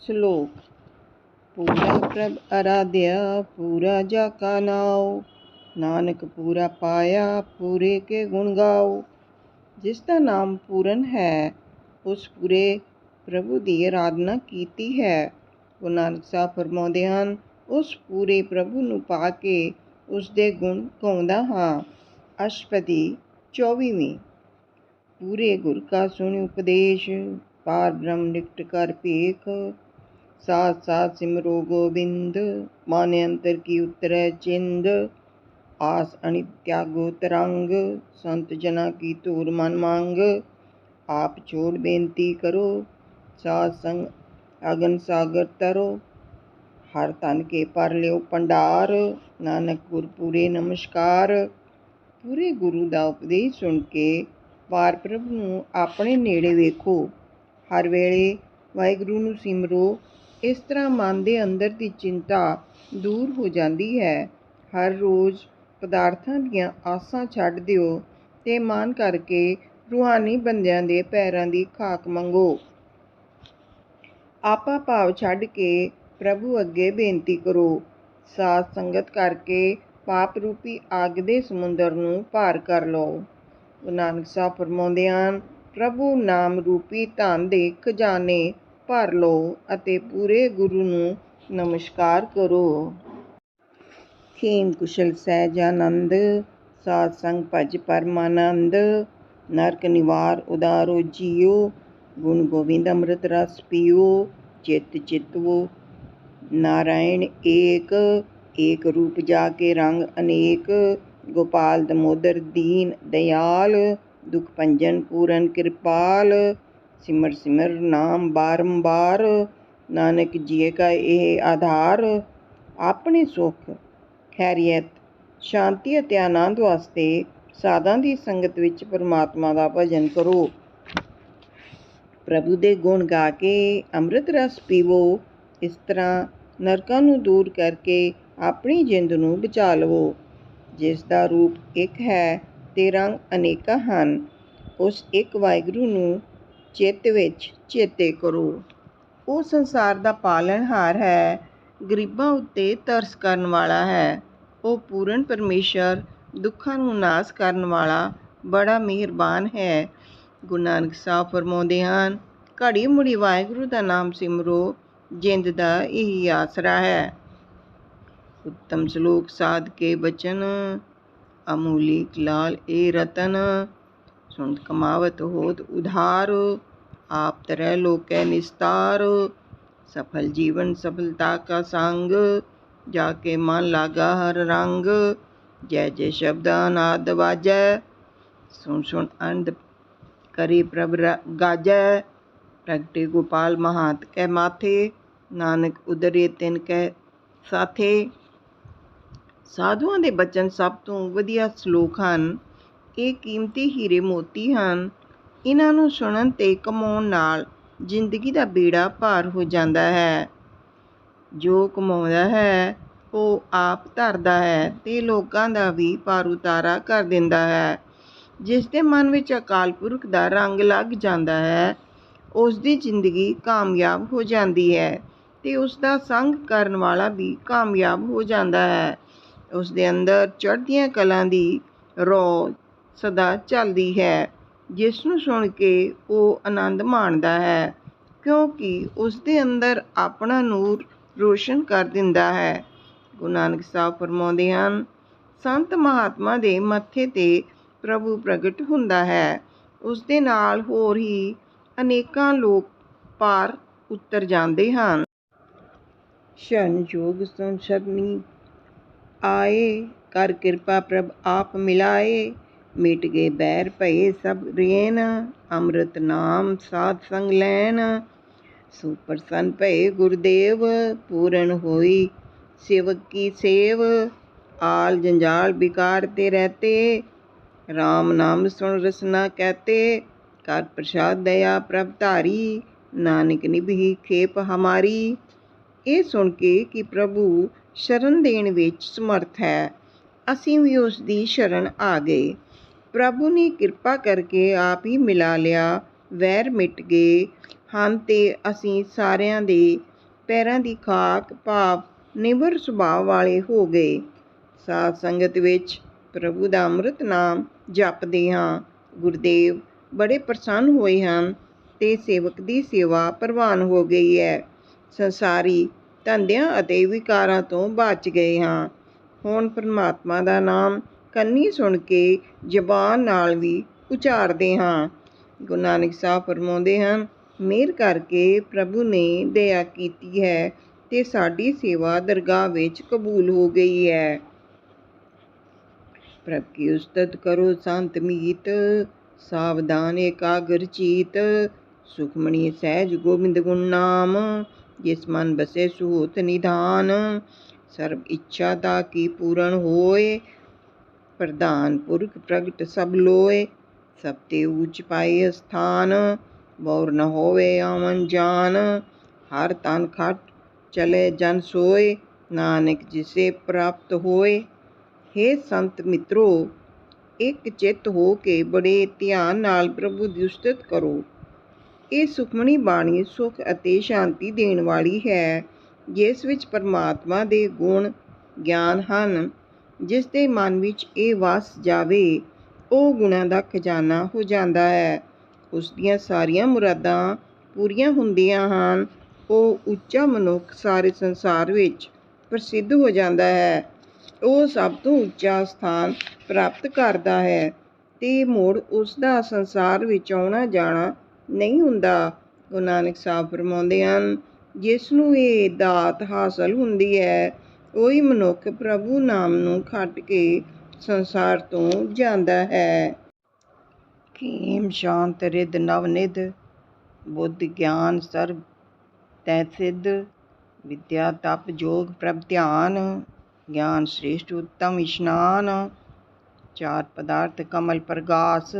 ਸ਼ਲੋਕ। ਪੂਰਾ ਪ੍ਰਭ ਅਰਾਧਿਆ, ਪੂਰਾ ਜਾ ਕਾ ਨਾਉ। ਨਾਨਕ ਪੂਰਾ ਪਾਇਆ, ਪੂਰੇ ਕੇ ਗੁਣ ਗਾਓ ਜਿਸ ਦਾ ਨਾਮ ਪੂਰਨ ਹੈ, ਉਸ ਪੂਰੇ ਪ੍ਰਭੂ ਦੀ ਆਰਾਧਨਾ ਕੀਤੀ ਹੈ। ਗੁਰੂ ਨਾਨਕ ਸਾਹਿਬ ਫਰਮਾਉਂਦੇ ਹਨ, ਉਸ ਪੂਰੇ ਪ੍ਰਭੂ ਨੂੰ ਪਾ ਕੇ ਉਸ ਦੇ ਗੁਣ ਗਾਉਂਦਾ ਹਾਂ। ਅਸ਼ਪਦੀ 24ਵੀਂ ਪੂਰੇ ਗੁਰ ਕਾ ਸੁਣੀ ਉਪਦੇਸ਼, ਪਾਰ ਬ੍ਰਹਮ ਨਿਕਟ ਕਰ ਭੇਖ। ਸਾਥ ਸਾਥ ਸਿਮਰੋ ਗੋਬਿੰਦ, ਮਾਨੇ ਅੰਤਰ ਕੀ ਉਤਰੈ ਚਿੰਦ, ਆਸ ਅਨਿਤ ਤਿਆਗੋ ਤਰੰਗ ਸੰਤ ਜਨਾ ਕੀ ਧੂਰ ਮਨ ਮੰਗ, ਆਪ ਛੋੜ ਬੇਨਤੀ ਕਰੋ, ਸਾਧ ਸੰਗ ਅਗਨ ਸਾਗਰ ਤਰੋ, ਹਰ ਤਨ ਕੇ ਪਰ ਲਿਓ ਪੰਡਾਰ ਨਾਨਕ ਗੁਰਪੂਰੇ ਨਮਸਕਾਰ। ਪੂਰੇ ਗੁਰੂ ਦਾ ਉਪਦੇਸ਼ ਸੁਣ ਕੇ ਪਾਰ ਪ੍ਰਭ ਨੂੰ ਆਪਣੇ ਨੇੜੇ ਵੇਖੋ। ਹਰ ਵੇਲੇ ਵਾਹਿਗੁਰੂ ਨੂੰ ਸਿਮਰੋ ਇਸ ਤਰ੍ਹਾਂ ਮਨ ਦੇ ਅੰਦਰ ਦੀ ਚਿੰਤਾ ਦੂਰ ਹੋ ਜਾਂਦੀ ਹੈ। ਹਰ ਰੋਜ਼ ਪਦਾਰਥਾਂ ਦੀਆਂ ਆਸਾਂ ਛੱਡ ਦਿਓ ਤੇ ਮਨ ਕਰਕੇ ਰੂਹਾਨੀ ਬੰਦਿਆਂ ਦੇ ਪੈਰਾਂ ਦੀ ਖਾਕ ਮੰਗੋ। ਆਪਾ ਭਾਵ ਛੱਡ ਕੇ ਪ੍ਰਭੂ ਅੱਗੇ ਬੇਨਤੀ ਕਰੋ। ਸਾਧ ਸੰਗਤ ਕਰਕੇ ਪਾਪ ਰੂਪੀ ਆਗ ਦੇ ਸਮੁੰਦਰ ਨੂੰ ਪਾਰ ਕਰ ਲਓ। ਗੁਰੂ ਨਾਨਕ ਸਾਹਿਬ ਫਰਮਾਉਂਦੇ ਹਨ, ਪ੍ਰਭੂ ਨਾਮ ਰੂਪੀ ਧਨ ਦੇ ਖਜ਼ਾਨੇ ਭਰ ਲਓ ਅਤੇ ਪੂਰੇ ਗੁਰੂ ਨੂੰ ਨਮਸਕਾਰ ਕਰੋ। ਖੇਮ ਕੁਸ਼ਲ ਸਹਿਜਾਨੰਦ, ਸਾਧ ਸੰਗ ਭਜ ਪਰਮਾਨੰਦ, ਨਰਕ ਨਿਵਾਰ ਉਦਾਰੋ ਜੀਓ, ਗੁਣ ਗੋਬਿੰਦ ਅੰਮ੍ਰਿਤ ਰਸ ਪੀਓ, ਚਿਤ ਚਿਤਵੋ, ਨਾਰਾਇਣ ਏਕ ਏਕ ਰੂਪ ਜਾ ਕੇ ਰੰਗ ਅਨੇਕ, ਗੋਪਾਲ ਦਮੋਦਰ ਦੀਨ ਦਇਆਲ, ਦੁਖ ਭੰਜਨ ਪੂਰਨ ਕਿਰਪਾਲ ਸਿਮਰ ਸਿਮਰ ਨਾਮ ਬਾਰੰਬਾਰ ਨਾਨਕ ਜੀਏ ਕਾ ਇਹ ਆਧਾਰ, ਆਪਣੇ ਸੁਖ, ਖੈਰੀਅਤ, ਸ਼ਾਂਤੀ ਅਤੇ ਆਨੰਦ ਵਾਸਤੇ ਸਾਧਾਂ ਦੀ ਸੰਗਤ ਵਿੱਚ ਪਰਮਾਤਮਾ ਦਾ ਭਜਨ ਕਰੋ। ਪ੍ਰਭੂ ਦੇ ਗੁਣ ਗਾ ਕੇ ਅੰਮ੍ਰਿਤ ਰਸ ਪੀਵੋ, ਇਸ ਤਰ੍ਹਾਂ ਨਰਕਾਂ ਨੂੰ ਦੂਰ ਕਰਕੇ ਆਪਣੀ ਜਿੰਦ ਨੂੰ ਬਚਾ ਲਵੋ। ਜਿਸ ਦਾ ਰੂਪ ਇੱਕ ਹੈ ਤੇ ਰੰਗ ਅਨੇਕਾਂ ਹਨ। ਉਸ ਇੱਕ ਵਾਹਿਗੁਰੂ ਨੂੰ ਚਿੱਤ ਵਿੱਚ ਚੇਤੇ ਕਰੋ। ਉਹ ਸੰਸਾਰ ਦਾ ਪਾਲਣਹਾਰ ਹੈ, ਗਰੀਬਾਂ ਉੱਤੇ ਤਰਸ ਕਰਨ ਵਾਲਾ ਹੈ। ਉਹ ਪੂਰਨ ਪਰਮੇਸ਼ਰ, ਦੁੱਖਾਂ ਨੂੰ ਨਾਸ ਕਰਨ ਵਾਲਾ ਬੜਾ ਮਿਹਰਬਾਨ ਹੈ। ਗੁਰੂ ਨਾਨਕ ਸਾਹਿਬ ਫਰਮਾਉਂਦੇ ਹਨ, ਘੜੀ ਮੁੜੀ ਵਾਹਿਗੁਰੂ ਦਾ ਨਾਮ ਸਿਮਰੋ, ਜਿੰਦ ਦਾ ਇਹੀ ਆਸਰਾ ਹੈ। ਉੱਤਮ ਸ਼ਲੋਕ, ਸਾਧ ਕੇ ਬਚਨ, ਅਮੂਲਿਕ ਲਾਲ ਏ ਰਤਨ। ਸੁਣ ਕਮਾਵਤ ਹੋਤ ਉਧਾਰ, ਆਪ ਤਰੈ ਲੋਕੈ ਨਿਸਤਾਰ। ਸਫਲ ਜੀਵਨ ਸਫਲਤਾ ਕਾ ਸੰਗ ਜਾ ਕੇ ਮਨ ਲਾਗਾ ਹਰ ਰੰਗ। ਜੈ ਜੈ ਸ਼ਬਦ ਅਨਾਦ ਵਾਜੈ, ਸੁਣ ਸੁਣ ਅੰਧ ਕਰੀ ਪ੍ਰਭ ਗਾਜੈ। ਪ੍ਰਗਟੇ ਗੋਪਾਲ ਮਹਾਤ ਕੈ ਮਾਥੇ, ਨਾਨਕ ਉਦਰੇ ਤਿਨ ਕੈ ਸਾਥੇ। ਸਾਧੂਆਂ ਦੇ ਬਚਨ ਸਭ ਤੋਂ ਵਧੀਆ ਸ਼ਲੋਕ ਹਨ। ਇਹ ਕੀਮਤੀ ਹੀਰੇ ਮੋਤੀ ਹਨ। ਇਹਨਾਂ ਨੂੰ ਸੁਣਨ ਤੇ ਕਮਾਉਣ ਨਾਲ ਜ਼ਿੰਦਗੀ ਦਾ ਬੇੜਾ ਪਾਰ ਹੋ ਜਾਂਦਾ ਹੈ। ਜੋ ਕਮਾਉਂਦਾ ਹੈ, ਉਹ ਆਪ ਧਰਦਾ ਹੈ ਤੇ ਲੋਕਾਂ ਦਾ ਵੀ ਪਾਰ ਉਤਾਰਾ ਕਰ ਦਿੰਦਾ ਹੈ। ਜਿਸ ਦੇ ਮਨ ਵਿੱਚ ਅਕਾਲ ਪੁਰਖ ਦਾ ਰੰਗ ਲੱਗ ਜਾਂਦਾ ਹੈ, ਉਸ ਦੀ ਜ਼ਿੰਦਗੀ ਕਾਮਯਾਬ ਹੋ ਜਾਂਦੀ ਹੈ ਤੇ ਉਸ ਦਾ ਸੰਗ ਕਰਨ ਵਾਲਾ ਵੀ ਕਾਮਯਾਬ ਹੋ ਜਾਂਦਾ ਹੈ। ਉਸ ਦੇ ਅੰਦਰ ਚੜ੍ਹਦੀਆਂ ਕਲਾਂ ਦੀ ਰੋ ਸਦਾ ਚੱਲਦੀ ਹੈ। ਜਿਸ ਨੂੰ ਸੁਣ ਕੇ ਉਹ ਆਨੰਦ ਮਾਣਦਾ ਹੈ, ਕਿਉਂਕਿ ਉਸ ਦੇ ਅੰਦਰ ਆਪਣਾ ਨੂਰ ਰੋਸ਼ਨ ਕਰ ਦਿੰਦਾ ਹੈ। ਗੁਰੂ ਨਾਨਕ ਸਾਹਿਬ ਫਰਮਾਉਂਦੇ ਹਨ, ਸੰਤ ਮਹਾਤਮਾ ਦੇ ਮੱਥੇ ਤੇ ਪ੍ਰਭੂ ਪ੍ਰਗਟ ਹੁੰਦਾ ਹੈ। ਉਸ ਦੇ ਨਾਲ ਹੋਰ ਹੀ ਅਨੇਕਾਂ ਲੋਕ ਪਾਰ ਉਤਰ ਜਾਂਦੇ ਹਨ। ਸ਼ਨ ਜੋਗ ਸੰਸਰਨੀ, ਆਏ ਕਰ ਕਿਰਪਾ ਪ੍ਰਭ ਆਪ ਮਿਲਾਏ। ਮਿਟ ਗਏ ਬੈਰ ਭਏ ਸਭ ਰੇਨ, ਅੰਮ੍ਰਿਤ ਨਾਮ ਸਾਧ ਸੰਗ ਲੈਣ। ਸੁਪਰਸਨ ਭਏ ਗੁਰਦੇਵ, ਪੂਰਨ ਹੋਈ ਸੇਵਕ ਕੀ ਸੇਵ। ਆਲ ਜੰਜਾਲ ਬਿਕਾਰ ਤੇ ਰਹਤੇ RAM ਨਾਮ ਸੁਣ ਰਸਨਾ ਕਹਤੇ। ਕਰ ਪ੍ਰਸਾਦ ਦਇਆ ਪ੍ਰਭ ਧਾਰੀ, ਨਾਨਕ ਨਿਭੀ ਖੇਪ ਹਮਾਰੀ। ਇਹ ਸੁਣ ਕੇ ਕਿ ਪ੍ਰਭੂ ਸ਼ਰਨ ਦੇਣ ਵਿੱਚ ਸਮਰਥ ਹੈ। ਅਸੀਂ ਵੀ ਉਸ ਦੀ ਸ਼ਰਨ ਆ ਗਏ। ਪ੍ਰਭੂ ਨੇ ਕਿਰਪਾ ਕਰਕੇ ਆਪ ਹੀ ਮਿਲਾ ਲਿਆ। ਵੈਰ ਮਿਟ ਗਏ। ਹਨ ਤੇ ਅਸੀਂ ਸਾਰਿਆਂ ਦੇ ਪੈਰਾਂ ਦੀ ਖਾਕ ਭਾਵ ਨਿਬਰ ਸੁਭਾਅ ਵਾਲੇ ਹੋ ਗਏ। ਸਾਧ ਸੰਗਤ ਵਿੱਚ ਪ੍ਰਭੂ ਦਾ ਅੰਮ੍ਰਿਤ ਨਾਮ ਜਪਦੇ ਹਾਂ। ਗੁਰਦੇਵ ਬੜੇ ਪ੍ਰਸੰਨ ਹੋਏ ਹਨ ਤੇ ਸੇਵਕ ਦੀ ਸੇਵਾ ਪ੍ਰਵਾਨ ਹੋ ਗਈ ਹੈ। ਸੰਸਾਰੀ ਧੰਦਿਆਂ ਅਤੇ ਵਿਕਾਰਾਂ ਤੋਂ ਬਚ ਗਏ ਹਾਂ। ਹੁਣ ਪਰਮਾਤਮਾ ਦਾ ਨਾਮ ਕੰਨੀ ਸੁਣ ਕੇ ਜ਼ਬਾਨ ਨਾਲ ਵੀ ਉਚਾਰਦੇ ਹਾਂ। ਗੁਰੂ ਨਾਨਕ ਸਾਹਿਬ ਫਰਮਾਉਂਦੇ ਹਨ, ਮਿਹਰ ਕਰਕੇ ਪ੍ਰਭੂ ਨੇ ਦਇਆ ਕੀਤੀ ਹੈ ਤੇ ਸਾਡੀ ਸੇਵਾ ਦਰਗਾਹ ਵਿੱਚ ਕਬੂਲ ਹੋ ਗਈ ਹੈ। ਪ੍ਰਭ ਕੀ ਉਸਤਤ ਕਰੋ ਸੰਤ ਮੀਤ, ਸਾਵਧਾਨ ਏਕਾਗਰ ਚੀਤ, ਸੁਖਮਣੀ ਸਹਿਜ ਗੋਬਿੰਦ ਗੁਣ ਨਾਮ, ਜਿਸ ਮਨ ਬਸੇ ਸੁਹੂਤ ਨਿਧਾਨ, ਸਰਬ ਇੱਛਾ ਦਾ ਕੀ ਪੂਰਨ ਹੋਏ ਪ੍ਰਧਾਨ, ਪੁਰਖ, ਪ੍ਰਗਟ ਸਭ ਲੋਏ, ਸਭ ਤੇ ਉੱਚ ਪਾਏ ਸਥਾਨ ਬੌਰ ਨ ਹੋਵੇ ਆਵਨ ਜਾਨ, ਹਰ ਤਨ ਖਟ ਚਲੇ ਜਨ ਸੋਏ, ਨਾਨਕ ਜਿਸੇ ਪ੍ਰਾਪਤ ਹੋਏ। ਹੇ ਸੰਤ ਮਿੱਤਰੋ, ਇੱਕ ਚਿੱਤ ਹੋ ਕੇ ਬੜੇ ਧਿਆਨ ਨਾਲ ਪ੍ਰਭੂ ਦੀ ਉਸਤਤ ਕਰੋ। ਇਹ ਸੁਖਮਣੀ ਬਾਣੀ ਸੁਖ ਅਤੇ ਸ਼ਾਂਤੀ ਦੇਣ ਵਾਲੀ ਹੈ, ਜਿਸ ਵਿੱਚ ਪਰਮਾਤਮਾ ਦੇ ਗੁਣ, ਗਿਆਨ ਹਨ। ਜਿਸ ਦੇ ਮਨ ਵਿੱਚ ਇਹ ਵਸ ਜਾਵੇ, ਉਹ ਗੁਣਾਂ ਦਾ ਖਜ਼ਾਨਾ ਹੋ ਜਾਂਦਾ ਹੈ। ਉਸ ਦੀਆਂ ਸਾਰੀਆਂ ਮੁਰਾਦਾਂ ਪੂਰੀਆਂ ਹੁੰਦੀਆਂ ਹਨ। ਉਹ ਉੱਚਾ ਮਨੁੱਖ ਸਾਰੇ ਸੰਸਾਰ ਵਿੱਚ ਪ੍ਰਸਿੱਧ ਹੋ ਜਾਂਦਾ ਹੈ। ਉਹ ਸਭ ਤੋਂ ਉੱਚਾ ਸਥਾਨ ਪ੍ਰਾਪਤ ਕਰਦਾ ਹੈ ਤੇ ਮੁੜ ਉਸ ਦਾ ਸੰਸਾਰ ਵਿੱਚ ਆਉਣਾ ਜਾਣਾ ਨਹੀਂ ਹੁੰਦਾ। ਗੁਰੂ ਨਾਨਕ ਸਾਹਿਬ ਫਰਮਾਉਂਦੇ ਹਨ, ਜਿਸ ਨੂੰ ਇਹ ਦਾਤ ਹਾਸਲ ਹੁੰਦੀ ਹੈ ਉਹੀ ਮਨੁੱਖ ਪ੍ਰਭੂ ਨਾਮ ਨੂੰ ਖੱਟ ਕੇ ਸੰਸਾਰ ਤੋਂ ਜਾਂਦਾ ਹੈ। ਕੀਮ ਸ਼ਾਂਤ ਰਿਦ ਨਵਨਿਧ ਬੁੱਧ ਗਿਆਨ ਸਰਬ ਤੈ ਸਿੱਧ, ਵਿਦਿਆ ਤਪ ਯੋਗ ਪ੍ਰਭ ਧਿਆਨ, ਗਿਆਨ ਸ੍ਰੇਸ਼ਟ ਉੱਤਮ ਇਸ਼ਨਾਨ, ਚਾਰ ਪਦਾਰਥ ਕਮਲ ਪ੍ਰਗਾਸ,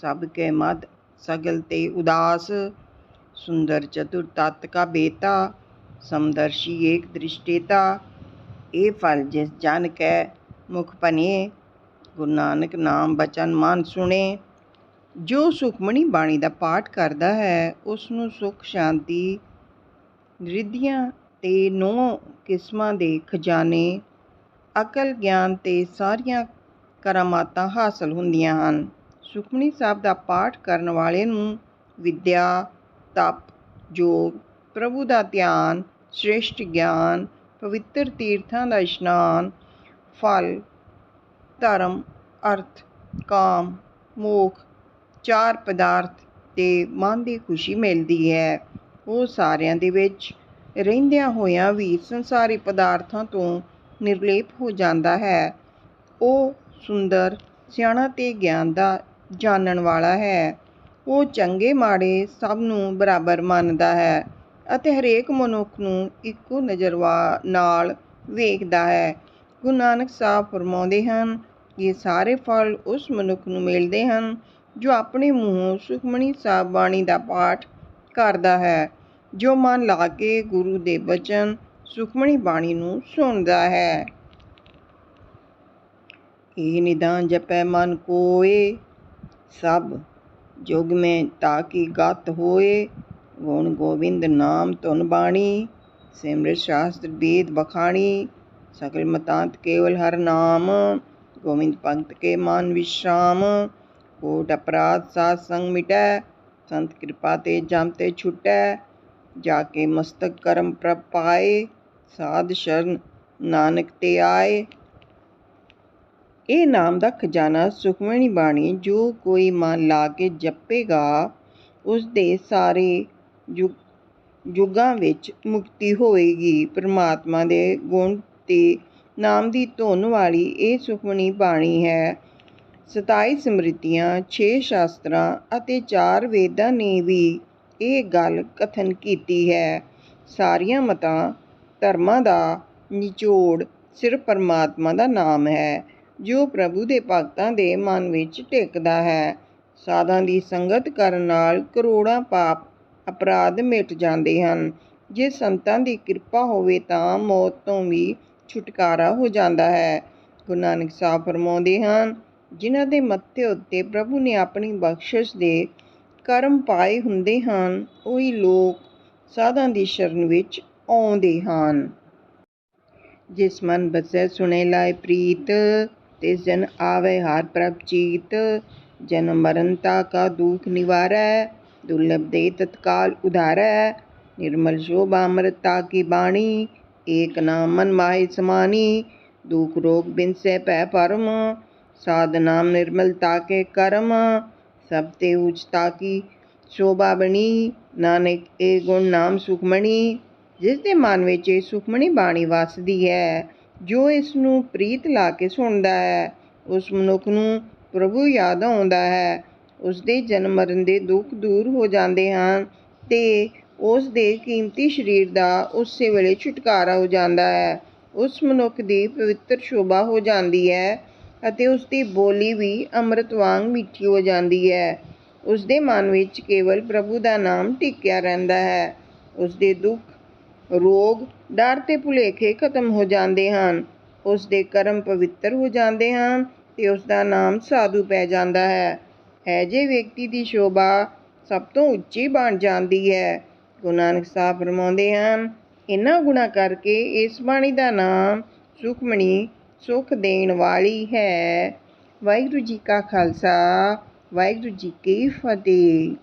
ਸਭ ਕੇ ਮਦ ਸਗਲ ਤੇ ਉਦਾਸ, ਸੁੰਦਰ ਚਤੁਰ ਤਤ ਕਾ ਬੇਤਾ, ਸਮਦਰਸ਼ੀ ਏਕ ਦ੍ਰਿਸ਼ਟੇਤਾ ਇਹ ਫਲ ਜਿਸ ਜਨ ਕੈ ਮੁਖ ਪਨੇ ਗੁਰੂ ਨਾਨਕ ਨਾਮ ਬਚਨ ਮਨ ਸੁਣੇ। ਜੋ ਸੁਖਮਣੀ ਬਾਣੀ ਦਾ ਪਾਠ ਕਰਦਾ ਹੈ ਉਸ ਨੂੰ ਸੁਖ ਸ਼ਾਂਤੀ ਰਿੱਧੀਆਂ ਤੇ ਨੌ ਕਿਸਮਾਂ ਦੇ ਖਜ਼ਾਨੇ, ਅਕਲ ਗਿਆਨ ਤੇ ਸਾਰੀਆਂ ਕਰਾਮਾਤਾਂ ਹਾਸਲ ਹੁੰਦੀਆਂ ਹਨ। ਸੁਖਮਣੀ ਸਾਹਿਬ ਦਾ ਪਾਠ ਕਰਨ ਵਾਲੇ ਨੂੰ ਵਿਦਿਆ, ਤਪ, ਜੋਗ, ਪ੍ਰਭੂ ਦਾ ਧਿਆਨ, ਸ੍ਰੇਸ਼ਟ ਗਿਆਨ ਪਵਿੱਤਰ ਤੀਰਥਾਂ ਦਾ ਇਸ਼ਨਾਨ, ਫਲ, ਧਰਮ, ਅਰਥ, ਕਾਮ, ਮੋਖ, ਚਾਰ ਪਦਾਰਥ ਤੇ ਮਨ ਦੀ ਖੁਸ਼ੀ ਮਿਲਦੀ ਹੈ। ਉਹ ਸਾਰਿਆਂ ਦੇ ਵਿੱਚ ਰਹਿੰਦਿਆਂ ਹੋਇਆਂ ਵੀ ਸੰਸਾਰੀ ਪਦਾਰਥਾਂ ਤੋਂ ਨਿਰਲੇਪ ਹੋ ਜਾਂਦਾ ਹੈ। ਉਹ ਸੁੰਦਰ, ਸਿਆਣਾ ਤੇ ਗਿਆਨ ਦਾ ਜਾਣਨ ਵਾਲਾ ਹੈ। ਉਹ ਚੰਗੇ ਮਾੜੇ ਸਭ ਨੂੰ ਬਰਾਬਰ ਮੰਨਦਾ ਹੈ। ਅਤੇ ਹਰੇਕ ਮਨੁੱਖ ਨੂੰ ਇੱਕੋ ਨਜ਼ਰਵਾ ਨਾਲ ਵੇਖਦਾ ਹੈ। ਗੁਰੂ ਨਾਨਕ ਸਾਹਿਬ ਫਰਮਾਉਂਦੇ ਹਨ, ਇਹ ਸਾਰੇ ਫਲ ਉਸ ਮਨੁੱਖ ਨੂੰ ਮਿਲਦੇ ਹਨ, ਜੋ ਆਪਣੇ ਮੂੰਹੋਂ ਸੁਖਮਣੀ ਸਾਹਿਬ ਬਾਣੀ ਦਾ ਪਾਠ ਕਰਦਾ ਹੈ, ਜੋ ਮਨ ਲਾ ਕੇ ਗੁਰੂ ਦੇ ਬਚਨ ਸੁਖਮਣੀ ਬਾਣੀ ਨੂੰ ਸੁਣਦਾ ਹੈ। ਇਹ ਨਿਦਾਨ ਜਪੈ ਮਨ ਕੋਏ, ਸਭ ਜੁਗ ਮੈਂ ਤਾਕੀ ਗਤ ਹੋਏ ਗੁਣ ਗੋਬਿੰਦ ਨਾਮ ਧੁਨ ਬਾਣੀ, ਸਿਮਰਿਤ ਸ਼ਾਸਤਰ ਵੇਦ ਬਖਾਣੀ, ਸਕਲ ਮਤਾਂਤ ਕੇਵਲ ਹਰ ਨਾਮ, ਗੋਬਿੰਦ ਪੰਕਤ ਕੇ ਮਨ ਵਿਸ਼ਰਾਮ, ਕੋਟ ਅਪਰਾਧ ਸਾਧ ਸੰਗ ਮਿਟੈ, ਸੰਤ ਕਿਰਪਾ ਤੇ ਜਮ ਤੇ ਛੁਟੈ, ਜਾ ਕੇ ਮਸਤਕ ਕਰਮ ਪ੍ਰਭ ਪਾਏ, ਸਾਧ ਸ਼ਰਨ ਨਾਨਕ ਤੇ ਆਏ। ਇਹ ਨਾਮ ਦਾ ਖਜ਼ਾਨਾ ਸੁਖਮਣੀ ਬਾਣੀ ਜੋ ਕੋਈ ਮਨ ਲਾ ਕੇ ਜਪੇਗਾ ਉਸ ਦੇ ਸਾਰੇ ਯੁੱਗਾਂ ਵਿੱਚ ਮੁਕਤੀ ਹੋਵੇਗੀ। ਪਰਮਾਤਮਾ ਦੇ ਗੁਣ ਤੇ ਨਾਮ ਦੀ ਧੁਨ ਵਾਲੀ ਇਹ ਸੁਖਮਣੀ ਬਾਣੀ ਹੈ। 27 ਸਮ੍ਰਿਤੀਆਂ 6 ਸ਼ਾਸਤਰਾਂ ਅਤੇ 4 ਵੇਦਾਂ ਨੇ ਵੀ ਇਹ ਗੱਲ ਕਥਨ ਕੀਤੀ ਹੈ। ਸਾਰੀਆਂ ਮਤਾਂ ਧਰਮਾਂ ਦਾ ਨਿਚੋੜ ਸਿਰਫ ਪਰਮਾਤਮਾ ਦਾ ਨਾਮ ਹੈ, ਜੋ ਪ੍ਰਭੂ ਦੇ ਭਗਤਾਂ ਦੇ ਮਨ ਵਿੱਚ ਟਿਕਦਾ ਹੈ। ਸਾਧਾਂ ਦੀ ਸੰਗਤ ਕਰਨ ਨਾਲ ਕਰੋੜਾਂ ਪਾਪ ਅਪਰਾਧ ਮਿਟ ਜਾਂਦੇ ਹਨ। ਜੇ ਸੰਤਾਂ ਦੀ ਕਿਰਪਾ ਹੋਵੇ ਤਾਂ ਮੌਤ ਤੋਂ ਵੀ ਛੁਟਕਾਰਾ ਹੋ ਜਾਂਦਾ ਹੈ। ਗੁਰੂ ਨਾਨਕ ਸਾਹਿਬ ਫਰਮਾਉਂਦੇ ਹਨ, ਜਿਨ੍ਹਾਂ ਦੇ ਮੱਥੇ ਉੱਤੇ ਪ੍ਰਭੂ ਨੇ ਆਪਣੀ ਬਖਸ਼ਿਸ਼ ਦੇ ਕਰਮ ਪਾਏ ਹੁੰਦੇ ਹਨ, ਉਹੀ ਲੋਕ ਸਾਧਾਂ ਦੀ ਸ਼ਰਨ ਵਿੱਚ ਆਉਂਦੇ ਹਨ। ਜਿਸ ਮਨ ਬਸੈ ਸੁਣੇ ਲਾਇ ਪ੍ਰੀਤ ਤਿਸ ਜਨ ਆਵੈ ਹਰ ਪ੍ਰਭ ਚੀਤ। ਜਨਮ ਮਰਨ ਤਾ ਕਾ ਦੁਖ ਨਿਵਾਰੈ ਦੁਰਲਭ ਦੇ ਤਤਕਾਲ ਉਧਾਰੈ, ਨਿਰਮਲ ਸ਼ੋਭਾ ਅੰਮ੍ਰਿਤਾ ਕੀ ਬਾਣੀ, ਏਕ ਨਾਮ ਮਨ ਮਾਹਿ ਸਮਾਨੀ, ਦੁਖ ਰੋਗ ਬਿਨਸੈ ਭੈ ਪਰਮ, ਸਾਧ ਨਾਮ ਨਿਰਮਲਤਾ ਕੇ ਕਰਮ, ਸਭ ਤੇ ਉਚਤਾ ਕੀ ਸ਼ੋਭਾ ਬਣੀ, ਨਾਨਕ ਇਹ ਗੁਣ ਨਾਮ ਸੁਖਮਣੀ, ਜਿਸ ਦੇ ਮਨ ਵਿੱਚ ਇਹ ਸੁਖਮਣੀ ਬਾਣੀ ਵਸਦੀ ਹੈ, ਜੋ ਇਸ ਨੂੰ ਪ੍ਰੀਤ ਲਾ ਕੇ ਸੁਣਦਾ ਹੈ, ਉਸ ਮਨੁੱਖ ਨੂੰ ਪ੍ਰਭੂ ਯਾਦ ਆਉਂਦਾ ਹੈ ਉਸਦੇ ਜਨਮ ਮਰਨ ਦੇ ਦੁੱਖ ਦੂਰ ਹੋ ਜਾਂਦੇ ਹਨ ਤੇ ਉਸ ਦੇ ਕੀਮਤੀ ਸਰੀਰ ਦਾ ਉਸੇ ਵੇਲੇ ਛੁਟਕਾਰਾ ਹੋ ਜਾਂਦਾ ਹੈ। ਉਸ ਮਨੁੱਖ ਦੀ ਪਵਿੱਤਰ ਸ਼ੋਭਾ ਹੋ ਜਾਂਦੀ ਹੈ ਅਤੇ ਉਸ ਦੀ ਬੋਲੀ ਵੀ ਅੰਮ੍ਰਿਤ ਵਾਂਗ ਮਿੱਠੀ ਹੋ ਜਾਂਦੀ ਹੈ। ਉਸ ਦੇ ਮਨ ਵਿੱਚ ਕੇਵਲ ਪ੍ਰਭੂ ਦਾ ਨਾਮ ਟਿਕਿਆ ਰਹਿੰਦਾ ਹੈ। ਉਸ ਦੇ ਦੁੱਖ, ਰੋਗ, ਡਰ ਤੇ ਭੁਲੇਖੇ ਖਤਮ ਹੋ ਜਾਂਦੇ ਹਨ। ਉਸ ਦੇ ਕਰਮ ਪਵਿੱਤਰ ਹੋ ਜਾਂਦੇ ਹਨ ਤੇ ਉਸ ਦਾ ਨਾਮ ਸਾਧੂ ਪੈ ਜਾਂਦਾ ਹੈ। ਹੈ। ਜੇ ਵਿਅਕਤੀ ਦੀ ਸ਼ੋਭਾ ਸਭ ਤੋਂ ਉੱਚੀ ਬਣ ਜਾਂਦੀ ਹੈ, ਗੁਰੂ ਨਾਨਕ ਸਾਹਿਬ ਫਰਮਾਉਂਦੇ ਹਨ ਇਹਨਾਂ ਗੁਣਾ ਕਰਕੇ ਇਸ ਬਾਣੀ ਦਾ ਨਾਮ ਸੁਖਮਣੀ, ਸੁਖ ਦੇਣ ਵਾਲੀ ਹੈ। ਵਾਹਿਗੁਰੂ ਜੀ ਕਾ ਖਾਲਸਾ, ਵਾਹਿਗੁਰੂ ਜੀ ਕੀ ਫਤਿਹ।